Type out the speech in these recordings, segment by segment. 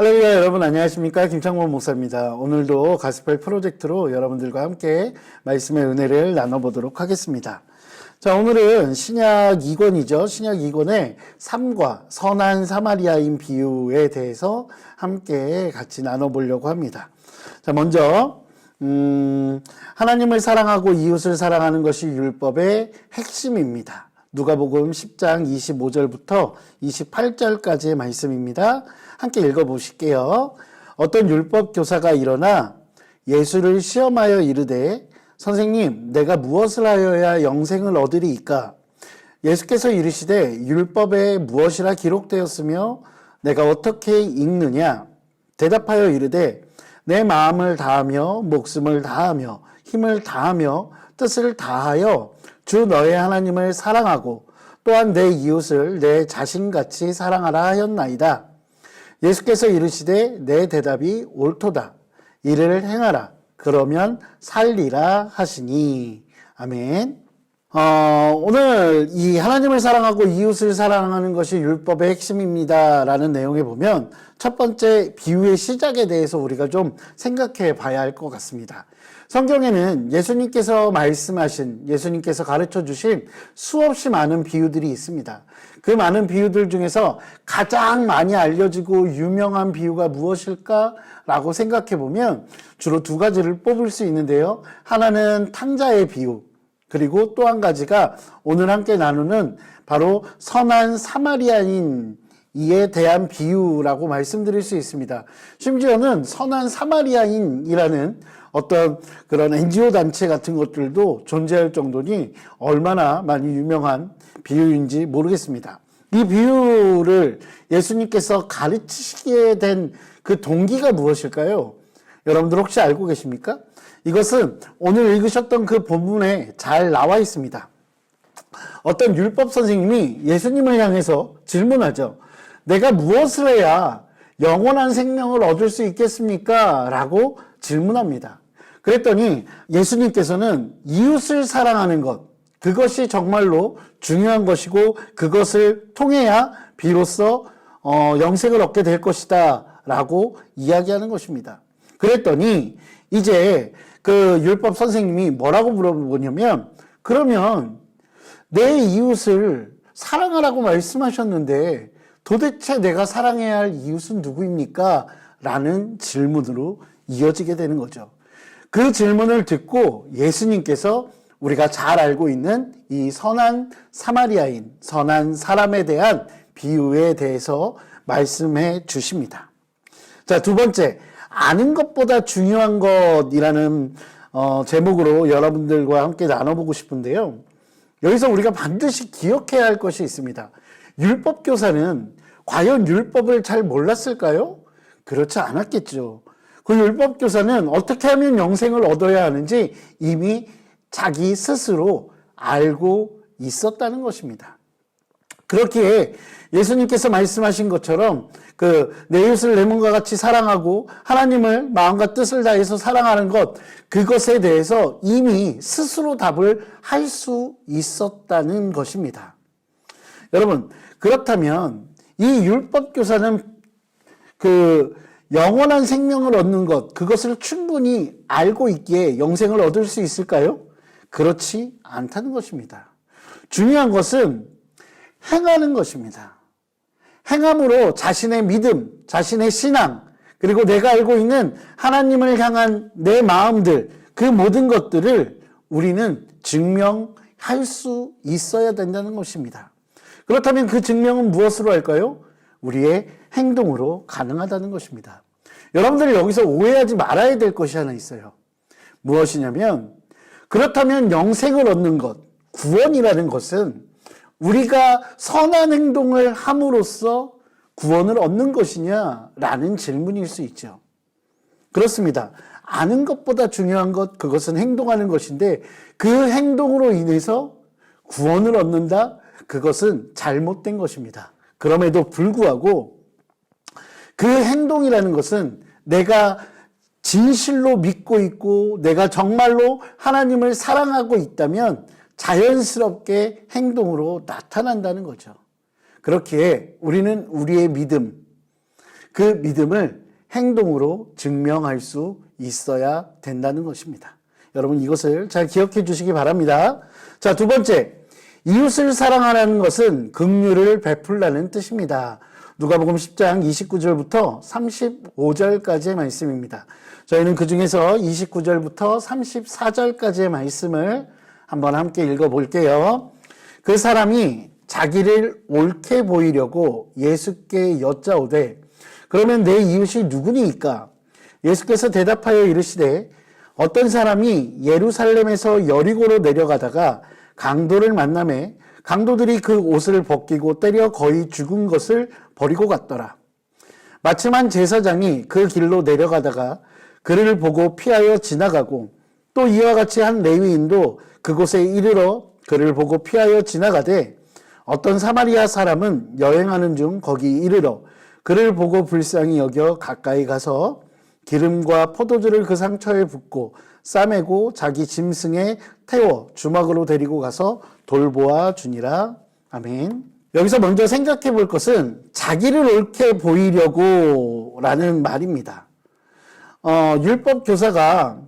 할렐루야 여러분 안녕하십니까 김창범 목사입니다. 오늘도 가스펠 프로젝트로 여러분들과 함께 말씀의 은혜를 나눠보도록 하겠습니다. 자 오늘은 신약 2권이죠. 신약 2권의 삶과 선한 사마리아인 비유에 대해서 함께 같이 나눠보려고 합니다. 자 먼저 음, 하나님을 사랑하고 이웃을 사랑하는 것이 율법의 핵심입니다. 누가복음 10장 25절부터 28절까지의 말씀입니다. 함께 읽어보실게요. 어떤 율법 교사가 일어나 예수를 시험하여 이르되 선생님 내가 무엇을 하여야 영생을 얻으리이까 예수께서 이르시되 율법에 무엇이라 기록되었으며 내가 어떻게 읽느냐 대답하여 이르되 내 마음을 다하며 목숨을 다하며 힘을 다하며 뜻을 다하여 주 너의 하나님을 사랑하고 또한 내 이웃을 내 자신같이 사랑하라 하였나이다. 예수께서 이르시되 내 대답이 옳도다. 이를 행하라. 그러면 살리라 하시니. 아멘. 어, 오늘 이 하나님을 사랑하고 이웃을 사랑하는 것이 율법의 핵심입니다. 라는 내용에 보면 첫 번째 비유의 시작에 대해서 우리가 좀 생각해 봐야 할 것 같습니다. 성경에는 예수님께서 말씀하신, 예수님께서 가르쳐 주신 수없이 많은 비유들이 있습니다. 그 많은 비유들 중에서 가장 많이 알려지고 유명한 비유가 무엇일까라고 생각해 보면 주로 두 가지를 뽑을 수 있는데요. 하나는 탕자의 비유, 그리고 또 한 가지가 오늘 함께 나누는 바로 선한 사마리아인 이에 대한 비유라고 말씀드릴 수 있습니다. 심지어는 선한 사마리아인이라는 어떤 그런 NGO 단체 같은 것들도 존재할 정도니 얼마나 많이 유명한 비유인지 모르겠습니다. 이 비유를 예수님께서 가르치시게 된 그 동기가 무엇일까요? 여러분들 혹시 알고 계십니까? 이것은 오늘 읽으셨던 그 본문에 잘 나와 있습니다. 어떤 율법 선생님이 예수님을 향해서 질문하죠. 내가 무엇을 해야 영원한 생명을 얻을 수 있겠습니까? 라고 질문합니다. 그랬더니 예수님께서는 이웃을 사랑하는 것, 그것이 정말로 중요한 것이고 그것을 통해야 비로소 어, 영생을 얻게 될 것이다. 라고 이야기하는 것입니다. 그랬더니 이제 그 율법 선생님이 뭐라고 물어보냐면 그러면 내 이웃을 사랑하라고 말씀하셨는데 도대체 내가 사랑해야 할 이웃은 누구입니까? 라는 질문으로 이어지게 되는 거죠. 그 질문을 듣고 예수님께서 우리가 잘 알고 있는 이 선한 사마리아인, 선한 사람에 대한 비유에 대해서 말씀해 주십니다. 자, 두 번째, 아는 것보다 중요한 것이라는 어, 제목으로 여러분들과 함께 나눠보고 싶은데요. 여기서 우리가 반드시 기억해야 할 것이 있습니다. 율법 교사는 과연 율법을 잘 몰랐을까요? 그렇지 않았겠죠. 그 율법 교사는 어떻게 하면 영생을 얻어야 하는지 이미 자기 스스로 알고 있었다는 것입니다. 그렇기에 예수님께서 말씀하신 것처럼 그 내 이웃을 내 몸과 같이 사랑하고 하나님을 마음과 뜻을 다해서 사랑하는 것 그것에 대해서 이미 스스로 답을 할 수 있었다는 것입니다. 여러분 그렇다면 이 율법 교사는 그 영원한 생명을 얻는 것 그것을 충분히 알고 있기에 영생을 얻을 수 있을까요? 그렇지 않다는 것입니다. 중요한 것은 행하는 것입니다. 행함으로 자신의 믿음, 자신의 신앙, 그리고 내가 알고 있는 하나님을 향한 내 마음들, 그 모든 것들을 우리는 증명할 수 있어야 된다는 것입니다. 그렇다면 그 증명은 무엇으로 할까요? 우리의 행동으로 가능하다는 것입니다. 여러분들이 여기서 오해하지 말아야 될 것이 하나 있어요. 무엇이냐면, 그렇다면 영생을 얻는 것, 구원이라는 것은 우리가 선한 행동을 함으로써 구원을 얻는 것이냐라는 질문일 수 있죠. 그렇습니다. 아는 것보다 중요한 것, 그것은 행동하는 것인데 그 행동으로 인해서 구원을 얻는다? 그것은 잘못된 것입니다. 그럼에도 불구하고 그 행동이라는 것은 내가 진실로 믿고 있고 내가 정말로 하나님을 사랑하고 있다면 자연스럽게 행동으로 나타난다는 거죠. 그렇기에 우리는 우리의 믿음, 그 믿음을 행동으로 증명할 수 있어야 된다는 것입니다. 여러분 이것을 잘 기억해 주시기 바랍니다. 자, 두 번째. 이웃을 사랑하라는 것은 긍휼을 베풀라는 뜻입니다. 누가복음 10장 29절부터 35절까지의 말씀입니다. 저희는 그 중에서 29절부터 34절까지의 말씀을 한번 함께 읽어 볼게요. 그 사람이 자기를 옳게 보이려고 예수께 여짜오되 그러면 내 이웃이 누구니까? 예수께서 대답하여 이르시되 어떤 사람이 예루살렘에서 여리고로 내려가다가 강도를 만남에 강도들이 그 옷을 벗기고 때려 거의 죽은 것을 버리고 갔더라. 마침 한 제사장이 그 길로 내려가다가 그를 보고 피하여 지나가고 또 이와 같이 한 레위인도 그곳에 이르러 그를 보고 피하여 지나가되 어떤 사마리아 사람은 여행하는 중 거기 이르러 그를 보고 불쌍히 여겨 가까이 가서 기름과 포도주를 그 상처에 붓고 싸매고 자기 짐승에 태워 주막으로 데리고 가서 돌보아 주니라. 아멘. 여기서 먼저 생각해 볼 것은 자기를 옳게 보이려고 라는 말입니다. 어, 율법 교사가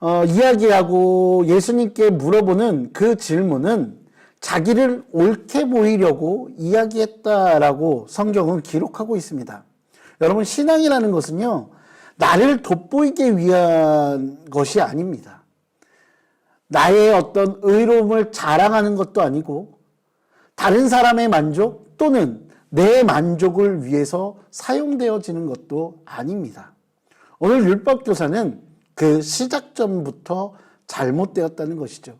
어, 이야기하고 예수님께 물어보는 그 질문은 자기를 옳게 보이려고 이야기했다라고 성경은 기록하고 있습니다. 여러분, 신앙이라는 것은요, 나를 돋보이기 위한 것이 아닙니다. 나의 어떤 의로움을 자랑하는 것도 아니고, 다른 사람의 만족 또는 내 만족을 위해서 사용되어지는 것도 아닙니다. 오늘 율법교사는 그 시작점부터 잘못되었다는 것이죠.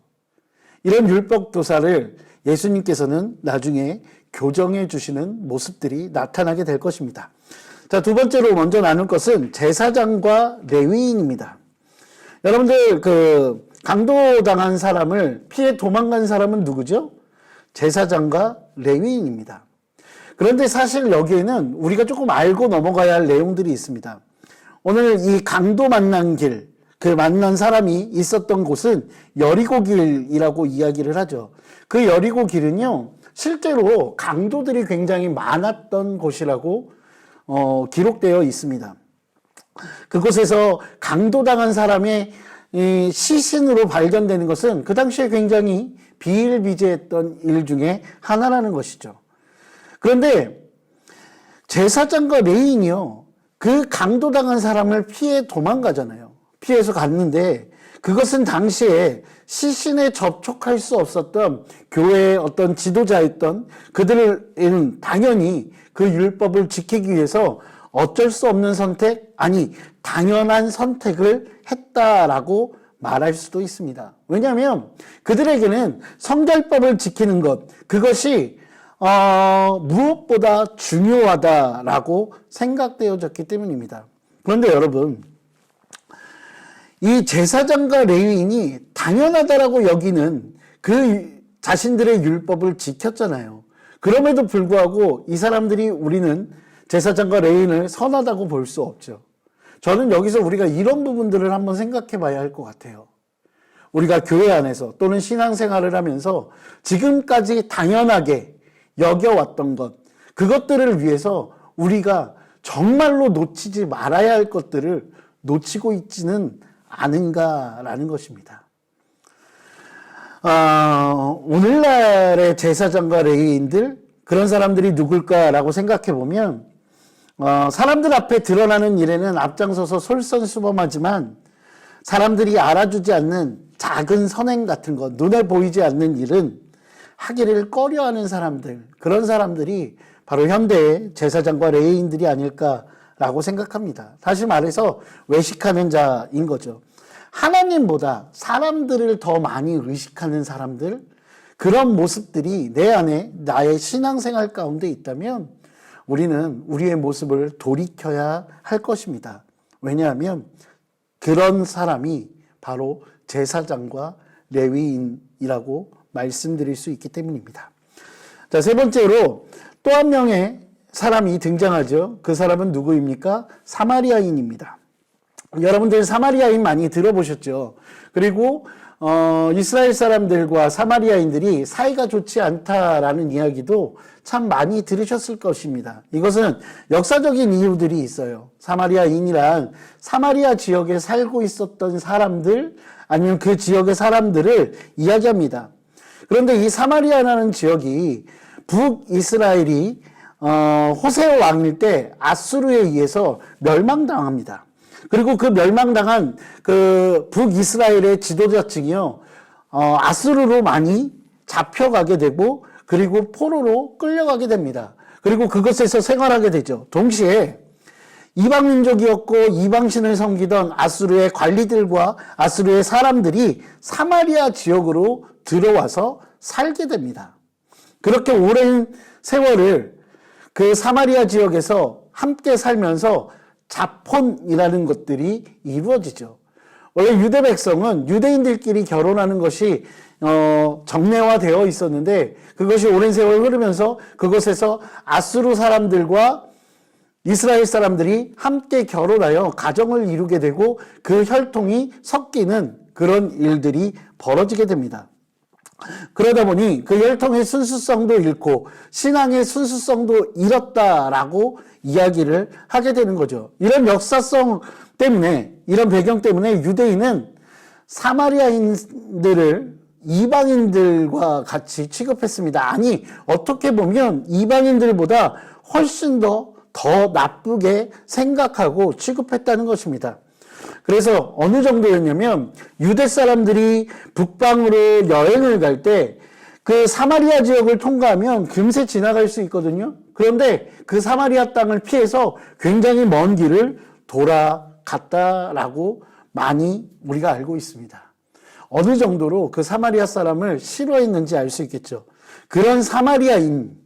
이런 율법교사를 예수님께서는 나중에 교정해 주시는 모습들이 나타나게 될 것입니다. 자, 두 번째로 먼저 나눌 것은 제사장과 레위인입니다. 여러분들 그 강도 당한 사람을 피해 도망간 사람은 누구죠? 제사장과 레위인입니다. 그런데 사실 여기에는 우리가 조금 알고 넘어가야 할 내용들이 있습니다. 오늘 이 강도 만난 길, 그 만난 사람이 있었던 곳은 여리고 길이라고 이야기를 하죠. 그 여리고 길은요, 실제로 강도들이 굉장히 많았던 곳이라고 어, 기록되어 있습니다. 그곳에서 강도당한 사람의 이 시신으로 발견되는 것은 그 당시에 굉장히 비일비재했던 일 중에 하나라는 것이죠. 그런데 제사장과 레인이요, 그 강도당한 사람을 피해 도망가잖아요. 피해서 갔는데 그것은 당시에 시신에 접촉할 수 없었던 교회의 어떤 지도자였던 그들은 당연히 그 율법을 지키기 위해서 어쩔 수 없는 선택, 아니, 당연한 선택을 했다라고 말할 수도 있습니다. 왜냐하면 그들에게는 성결법을 지키는 것, 그것이 어, 무엇보다 중요하다라고 생각되어졌기 때문입니다. 그런데 여러분, 이 제사장과 레위인이 당연하다라고 여기는 그 자신들의 율법을 지켰잖아요. 그럼에도 불구하고 이 사람들이 우리는 제사장과 레위인을 선하다고 볼 수 없죠. 저는 여기서 우리가 이런 부분들을 한번 생각해 봐야 할 것 같아요. 우리가 교회 안에서 또는 신앙생활을 하면서 지금까지 당연하게 여겨왔던 것, 그것들을 위해서 우리가 정말로 놓치지 말아야 할 것들을 놓치고 있지는 않은가라는 것입니다. 아, 오늘날의 제사장과 레위인들, 그런 사람들이 누굴까라고 생각해 보면, 어, 사람들 앞에 드러나는 일에는 앞장서서 솔선수범하지만, 사람들이 알아주지 않는 작은 선행 같은 것, 눈에 보이지 않는 일은 하기를 꺼려하는 사람들, 그런 사람들이 바로 현대의 제사장과 레위인들이 아닐까라고 생각합니다. 다시 말해서 외식하는 자인 거죠. 하나님보다 사람들을 더 많이 의식하는 사람들, 그런 모습들이 내 안에 나의 신앙생활 가운데 있다면 우리는 우리의 모습을 돌이켜야 할 것입니다. 왜냐하면 그런 사람이 바로 제사장과 레위인이라고 말씀드릴 수 있기 때문입니다. 자, 세 번째로 또 한 명의 사람이 등장하죠. 그 사람은 누구입니까? 사마리아인입니다. 여러분들 사마리아인 많이 들어보셨죠? 그리고 어, 이스라엘 사람들과 사마리아인들이 사이가 좋지 않다라는 이야기도 참 많이 들으셨을 것입니다. 이것은 역사적인 이유들이 있어요. 사마리아인이란 사마리아 지역에 살고 있었던 사람들 아니면 그 지역의 사람들을 이야기합니다. 그런데 이 사마리아라는 지역이 북이스라엘이 어, 호세 왕일 때 아수르에 의해서 멸망당합니다. 그리고 그 멸망당한 그 북이스라엘의 지도자층이요, 어, 아수르로 많이 잡혀가게 되고, 그리고 포로로 끌려가게 됩니다. 그리고 그것에서 생활하게 되죠. 동시에 이방 민족이었고 이방신을 섬기던 아수르의 관리들과 아수르의 사람들이 사마리아 지역으로 들어와서 살게 됩니다. 그렇게 오랜 세월을 그 사마리아 지역에서 함께 살면서 자폰이라는 것들이 이루어지죠. 원래 유대 백성은 유대인들끼리 결혼하는 것이 어, 정례화되어 있었는데 그것이 오랜 세월 흐르면서 그것에서 아수르 사람들과 이스라엘 사람들이 함께 결혼하여 가정을 이루게 되고 그 혈통이 섞이는 그런 일들이 벌어지게 됩니다. 그러다 보니 그 혈통의 순수성도 잃고 신앙의 순수성도 잃었다라고 이야기를 하게 되는 거죠. 이런 역사성 때문에 이런 배경 때문에 유대인은 사마리아인들을 이방인들과 같이 취급했습니다. 아니 어떻게 보면 이방인들보다 훨씬 더 더 나쁘게 생각하고 취급했다는 것입니다. 그래서 어느 정도였냐면 유대 사람들이 북방으로 여행을 갈 때 그 사마리아 지역을 통과하면 금세 지나갈 수 있거든요. 그런데 그 사마리아 땅을 피해서 굉장히 먼 길을 돌아갔다라고 많이 우리가 알고 있습니다. 어느 정도로 그 사마리아 사람을 싫어했는지 알 수 있겠죠. 그런 사마리아인,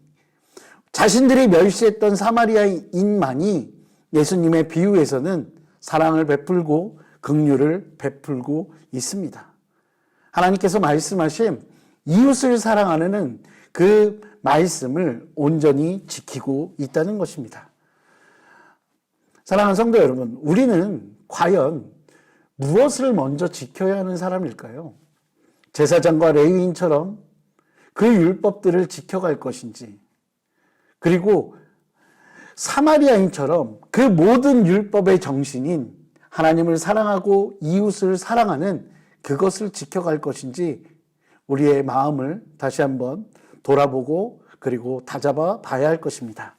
자신들이 멸시했던 사마리아인만이 예수님의 비유에서는 사랑을 베풀고 긍휼을 베풀고 있습니다. 하나님께서 말씀하신 이웃을 사랑하는 그 말씀을 온전히 지키고 있다는 것입니다. 사랑하는 성도 여러분, 우리는 과연 무엇을 먼저 지켜야 하는 사람일까요? 제사장과 레위인처럼 그 율법들을 지켜갈 것인지, 그리고 사마리아인처럼 그 모든 율법의 정신인 하나님을 사랑하고 이웃을 사랑하는 그것을 지켜갈 것인지 우리의 마음을 다시 한번 돌아보고 그리고 다잡아 봐야 할 것입니다.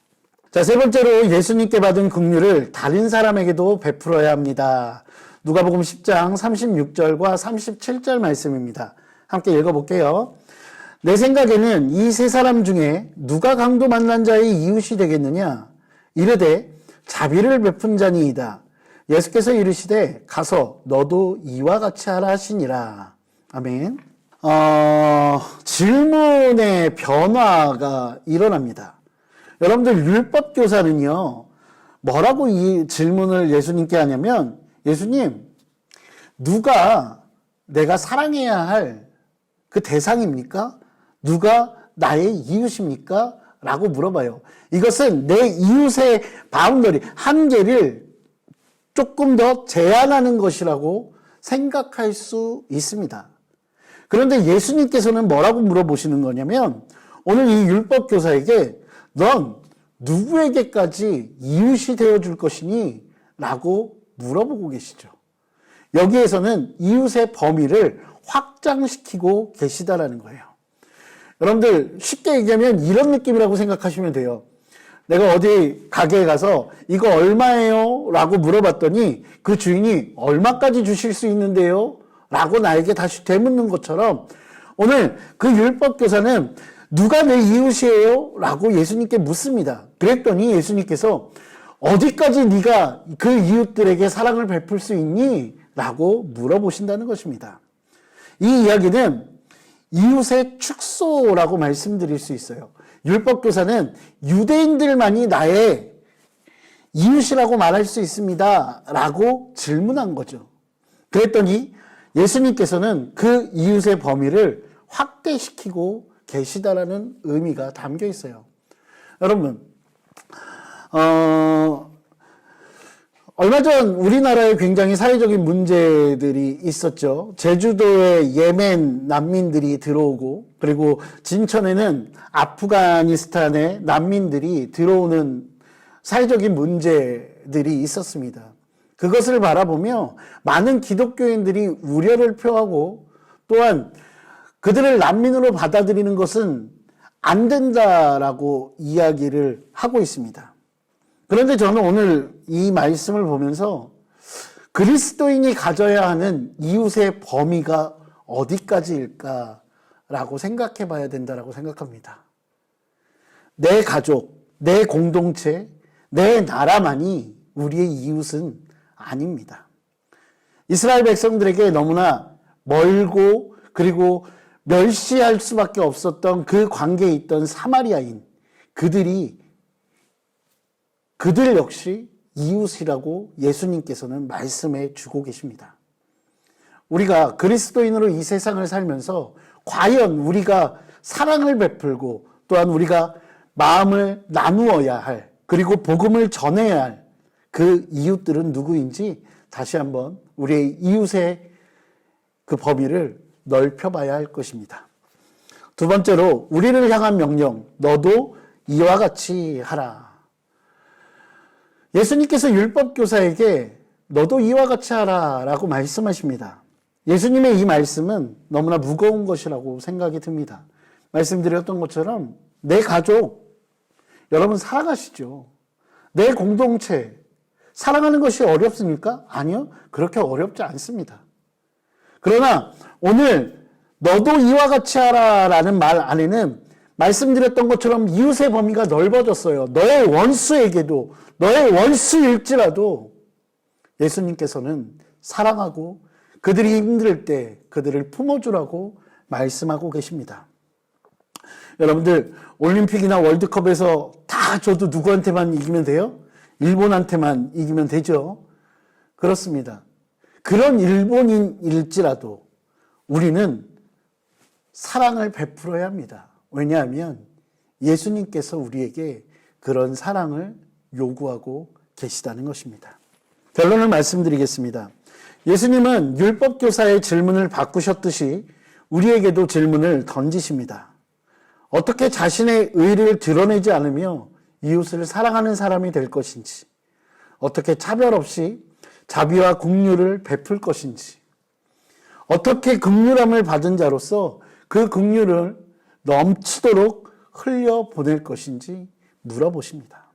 자, 세 번째로 예수님께 받은 긍휼을 다른 사람에게도 베풀어야 합니다. 누가복음 10장 36절과 37절 말씀입니다. 함께 읽어 볼게요. 내 생각에는 이 세 사람 중에 누가 강도 만난 자의 이웃이 되겠느냐? 이르되 자비를 베푼 자니이다. 예수께서 이르시되 가서 너도 이와 같이 하라 하시니라. 아멘. 어, 질문의 변화가 일어납니다. 여러분들 율법 교사는요. 뭐라고 이 질문을 예수님께 하냐면 예수님 누가 내가 사랑해야 할 그 대상입니까? 누가 나의 이웃입니까? 라고 물어봐요. 이것은 내 이웃의 바운더리, 한계를 조금 더 제한하는 것이라고 생각할 수 있습니다. 그런데 예수님께서는 뭐라고 물어보시는 거냐면 오늘 이 율법 교사에게 넌 누구에게까지 이웃이 되어 줄 것이니? 라고 물어보고 계시죠. 여기에서는 이웃의 범위를 확장시키고 계시다라는 거예요. 여러분들 쉽게 얘기하면 이런 느낌이라고 생각하시면 돼요. 내가 어디 가게에 가서 이거 얼마예요? 라고 물어봤더니 그 주인이 얼마까지 주실 수 있는데요? 라고 나에게 다시 되묻는 것처럼 오늘 그 율법 교사는 누가 내 이웃이에요? 라고 예수님께 묻습니다. 그랬더니 예수님께서 어디까지 네가 그 이웃들에게 사랑을 베풀 수 있니? 라고 물어보신다는 것입니다. 이 이야기는 이웃의 축소라고 말씀드릴 수 있어요. 율법교사는 유대인들만이 나의 이웃이라고 말할 수 있습니다. 라고 질문한 거죠. 그랬더니 예수님께서는 그 이웃의 범위를 확대시키고 계시다라는 의미가 담겨 있어요. 여러분, 어, 얼마 전 우리나라에 굉장히 사회적인 문제들이 있었죠. 제주도에 예멘 난민들이 들어오고, 그리고 진천에는 아프가니스탄의 난민들이 들어오는 사회적인 문제들이 있었습니다. 그것을 바라보며 많은 기독교인들이 우려를 표하고 또한 그들을 난민으로 받아들이는 것은 안 된다라고 이야기를 하고 있습니다. 그런데 저는 오늘 이 말씀을 보면서 그리스도인이 가져야 하는 이웃의 범위가 어디까지일까라고 생각해 봐야 된다라고 생각합니다. 내 가족, 내 공동체, 내 나라만이 우리의 이웃은 아닙니다. 이스라엘 백성들에게 너무나 멀고 그리고 멸시할 수밖에 없었던 그 관계에 있던 사마리아인 그들이 그들 역시 이웃이라고 예수님께서는 말씀해 주고 계십니다. 우리가 그리스도인으로 이 세상을 살면서 과연 우리가 사랑을 베풀고 또한 우리가 마음을 나누어야 할 그리고 복음을 전해야 할 그 이웃들은 누구인지 다시 한번 우리의 이웃의 그 범위를 넓혀봐야 할 것입니다. 두 번째로 우리를 향한 명령 너도 이와 같이 하라. 예수님께서 율법 교사에게 너도 이와 같이 하라 라고 말씀하십니다. 예수님의 이 말씀은 너무나 무거운 것이라고 생각이 듭니다. 말씀드렸던 것처럼 내 가족 여러분 사랑하시죠. 내 공동체 사랑하는 것이 어렵습니까? 아니요. 그렇게 어렵지 않습니다. 그러나 오늘 너도 이와 같이 하라 라는 말 안에는 말씀드렸던 것처럼 이웃의 범위가 넓어졌어요. 너의 원수에게도 너의 원수일지라도 예수님께서는 사랑하고 그들이 힘들 때 그들을 품어주라고 말씀하고 계십니다. 여러분들 올림픽이나 월드컵에서 다 저도 누구한테만 이기면 돼요? 일본한테만 이기면 되죠. 그렇습니다. 그런 일본인일지라도 우리는 사랑을 베풀어야 합니다. 왜냐하면 예수님께서 우리에게 그런 사랑을 요구하고 계시다는 것입니다. 결론을 말씀드리겠습니다. 예수님은 율법교사의 질문을 바꾸셨듯이 우리에게도 질문을 던지십니다. 어떻게 자신의 의를 드러내지 않으며 이웃을 사랑하는 사람이 될 것인지, 어떻게 차별 없이 자비와 국류를 베풀 것인지, 어떻게 극률함을 받은 자로서 그 극률을 넘치도록 흘려 보낼 것인지 물어보십니다.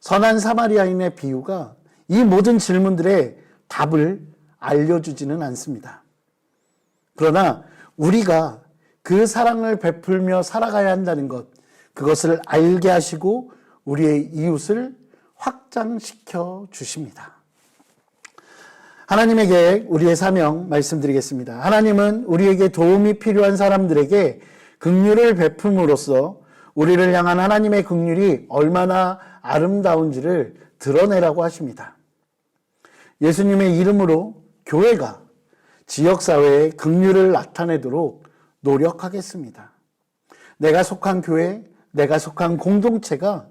선한 사마리아인의 비유가 이 모든 질문들의 답을 알려주지는 않습니다. 그러나 우리가 그 사랑을 베풀며 살아가야 한다는 것, 그것을 알게 하시고 우리의 이웃을 확장시켜 주십니다. 하나님에게 우리의 사명 말씀드리겠습니다. 하나님은 우리에게 도움이 필요한 사람들에게 긍휼을 베품으로써 우리를 향한 하나님의 긍휼이 얼마나 아름다운지를 드러내라고 하십니다. 예수님의 이름으로 교회가 지역 사회에 긍휼을 나타내도록 노력하겠습니다. 내가 속한 교회, 내가 속한 공동체가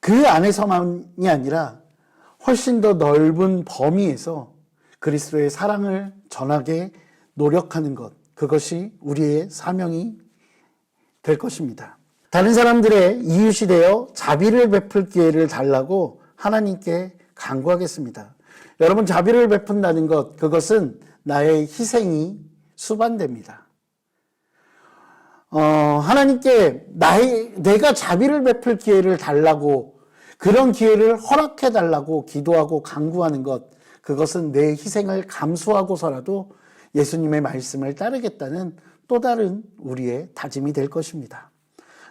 그 안에서만이 아니라 훨씬 더 넓은 범위에서 그리스도의 사랑을 전하게 노력하는 것, 그것이 우리의 사명이 될 것입니다. 다른 사람들의 이웃이 되어 자비를 베풀 기회를 달라고 하나님께 간구하겠습니다. 여러분, 자비를 베푼다는 것, 그것은 나의 희생이 수반됩니다. 어, 하나님께 나의, 내가 자비를 베풀 기회를 달라고 그런 기회를 허락해 달라고 기도하고 강구하는 것, 그것은 내 희생을 감수하고서라도 예수님의 말씀을 따르겠다는 또 다른 우리의 다짐이 될 것입니다.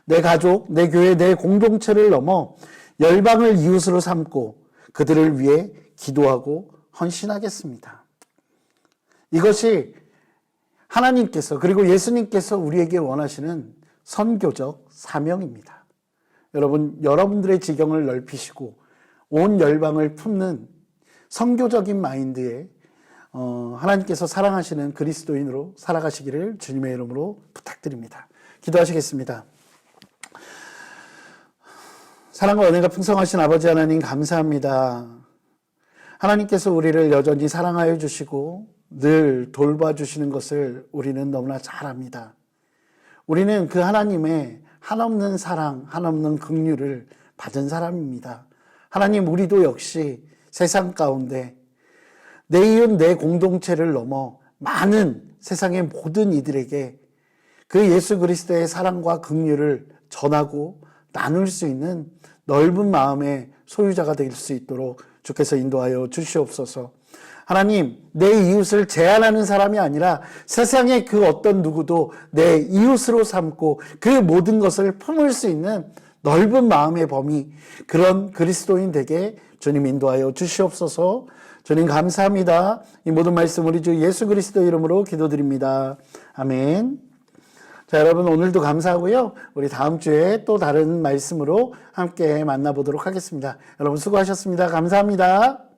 내 가족, 내 교회, 내 공동체를 넘어 열방을 이웃으로 삼고 그들을 위해 기도하고 헌신하겠습니다. 이것이 하나님께서 그리고 예수님께서 우리에게 원하시는 선교적 사명입니다. 여러분, 여러분들의 지경을 넓히시고 온 열방을 품는 선교적인 마인드에 어, 하나님께서 사랑하시는 그리스도인으로 살아가시기를 주님의 이름으로 부탁드립니다. 기도하시겠습니다. 사랑과 은혜가 풍성하신 아버지 하나님 감사합니다. 하나님께서 우리를 여전히 사랑하여 주시고 늘 돌봐주시는 것을 우리는 너무나 잘 압니다. 우리는 그 하나님의 한없는 사랑, 한없는 긍휼을 받은 사람입니다. 하나님 우리도 역시 세상 가운데 내 이웃 내 공동체를 넘어 많은 세상의 모든 이들에게 그 예수 그리스도의 사랑과 긍휼을 전하고 나눌 수 있는 넓은 마음의 소유자가 될 수 있도록 주께서 인도하여 주시옵소서. 하나님, 내 이웃을 제한하는 사람이 아니라 세상의 그 어떤 누구도 내 이웃으로 삼고 그 모든 것을 품을 수 있는 넓은 마음의 범위, 그런 그리스도인 되게 주님 인도하여 주시옵소서. 주님 감사합니다. 이 모든 말씀 우리 주 예수 그리스도 이름으로 기도드립니다. 아멘. 자, 여러분 오늘도 감사하고요. 우리 다음 주에 또 다른 말씀으로 함께 만나보도록 하겠습니다. 여러분 수고하셨습니다. 감사합니다.